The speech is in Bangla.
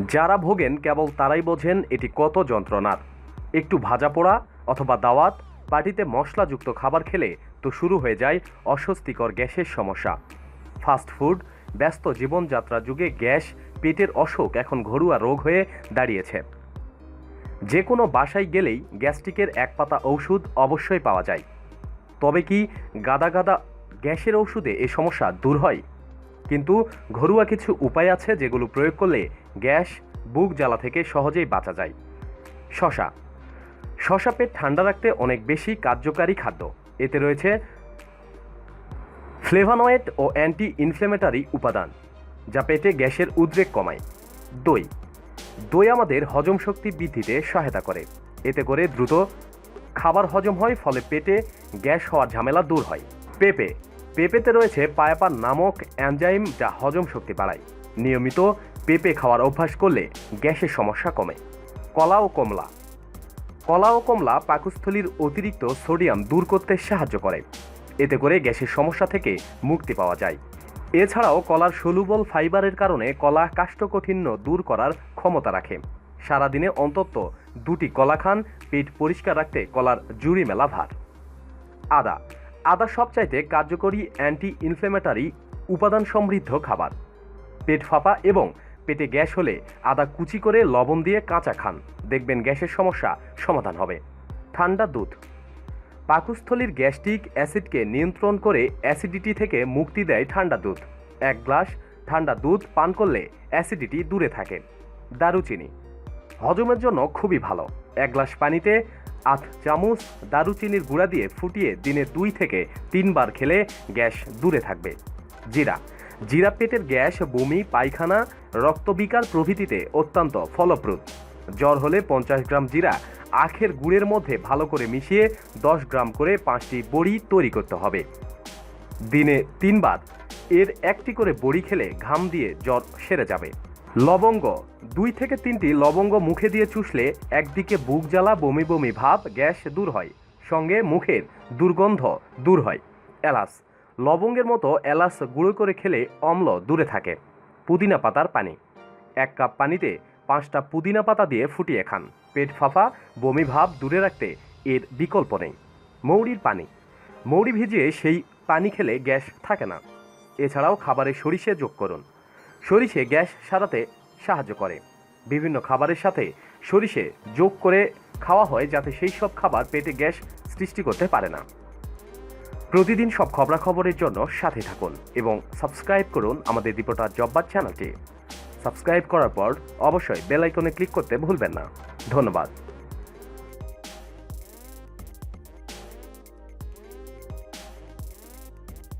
যারা ভোগেন কেবল তারাই বোঝেন এটি কত যন্ত্রণার। একটু ভাজা পোড়া অথবা দাওয়াত পার্টিতে মশলাযুক্ত খাবার খেলে তো শুরু হয়ে যায় অস্বস্তিকর গ্যাসের সমস্যা। ফাস্ট ফুড ব্যস্ত জীবনযাত্রা যুগে গ্যাস, পেটের অসুখ এখন ঘরোয়া রোগ হয়ে দাঁড়িয়েছে। যে কোনো বাসায় গেলেই গ্যাস্ট্রিকের এক পাতা ঔষধ অবশ্যই পাওয়া যায়। তবে কি গাদা গাদা গ্যাসের ওষুধে এ সমস্যা দূর হয়? কিন্তু ঘরোয়া কিছু উপায় আছে যেগুলো প্রয়োগ করলে গ্যাস বুক জ্বালা থেকে সহজেই বাঁচা যায়। শশা। শশা পেট ঠান্ডা রাখতে অনেক বেশি কার্যকারী খাদ্য। এতে রয়েছে ফ্লেভানয়েড ও অ্যান্টি ইনফ্লেমেটারি উপাদান, যা পেটে গ্যাসের উদ্রেক কমায়। দই। দই আমাদের হজম শক্তি বৃদ্ধিতে সহায়তা করে। এতে করে দ্রুত খাবার হজম হয়, ফলে পেটে গ্যাস হওয়ার ঝামেলা দূর হয়। পেঁপে। পেঁপেতে রয়েছে পায়াপার নামক অ্যানজাইম যা হজম শক্তি বাড়ায়। নিয়মিত পেঁপে খাওয়ার অভ্যাস করলে গ্যাসের সমস্যা কমে। কলা ও কমলা। কলা ও কমলা পাকস্থলীর অতিরিক্ত সোডিয়াম দূর করতে সাহায্য করে। এতে করে গ্যাসের সমস্যা থেকে মুক্তি পাওয়া যায়। এছাড়াও কলার সলুবল ফাইবারের কারণে কলা কাষ্ঠকঠিন্য দূর করার ক্ষমতা রাখে। সারাদিনে অন্তত দুটি কলা খান, পেট পরিষ্কার রাখতে কলার জুড়ি মেলা ভার। আদা। আদা সবচাইতে কার্যকরী অ্যান্টি ইনফ্লেমেটারি উপাদান সমৃদ্ধ খাবার। পেট ফাঁপা এবং পেটে গ্যাস হলে আদা কুচি করে লবণ দিয়ে কাঁচা খান। দেখবেন গ্যাসের সমস্যা সমাধান হবে। ঠান্ডা দুধ। পাকস্থলীর গ্যাস্ট্রিক অ্যাসিডকে নিয়ন্ত্রণ করে অ্যাসিডিটি থেকে মুক্তি দেয় ঠান্ডা দুধ। এক গ্লাস ঠান্ডা দুধ পান করলে অ্যাসিডিটি দূরে থাকে। দারুচিনি। হজমের জন্য খুবই ভালো। এক গ্লাস পানিতে আধ চামচ দারুচিনির গুঁড়া দিয়ে ফুটিয়ে দিনে দুই থেকে তিনবার খেলে গ্যাস দূরে থাকবে। জিরা। জিরা পেটের গ্যাস, বমি, পায়খানা, রক্তবিকার প্রভৃতিতে অত্যন্ত ফলপ্রদ। জ্বর হলে পঞ্চাশ গ্রাম জিরা আখের গুড়ের মধ্যে ভালো করে মিশিয়ে দশ গ্রাম করে পাঁচটি বড়ি তৈরি করতে হবে। দিনে তিনবার। এর একটি করে বড়ি খেলে ঘাম দিয়ে জ্বর সেরে যাবে। লবঙ্গ। দুই থেকে তিনটি লবঙ্গ মুখে দিয়ে চুষলে একদিকে বুক জ্বালা, বমি বমি ভাব, গ্যাস দূর হয়। সঙ্গে মুখের দুর্গন্ধ দূর হয়। এলাচ। লবঙ্গের মতো এলাচ গুঁড়ো করে খেলে অম্ল দূরে থাকে। পুদিনা পাতার পানি। এক কাপ পানিতে পাঁচটা পুদিনা পাতা দিয়ে ফুটিয়ে খান। পেট ফাঁপা বমি ভাব দূরে রাখতে এর বিকল্প নেই। মৌরির পানি। মৌরি ভিজিয়ে সেই পানি খেলে গ্যাস থাকে না। এছাড়াও খাবারে সরিষে যোগ করুন। সরিষে গ্যাস সারাতে সাহায্য করে। বিভিন্ন খাবারের সাথে সরিষে যোগ করে খাওয়া হয় যাতে সেই সব খাবার পেটে গ্যাস সৃষ্টি করতে পারে না। প্রতিদিন সব খবরাখবরের জন্য সাথে থাকুন এবং সাবস্ক্রাইব করুন আমাদের রিপোর্টার জব্বার চ্যানেলটি। সাবস্ক্রাইব করার পর অবশ্যই বেল আইকনে ক্লিক করতে ভুলবেন না। ধন্যবাদ।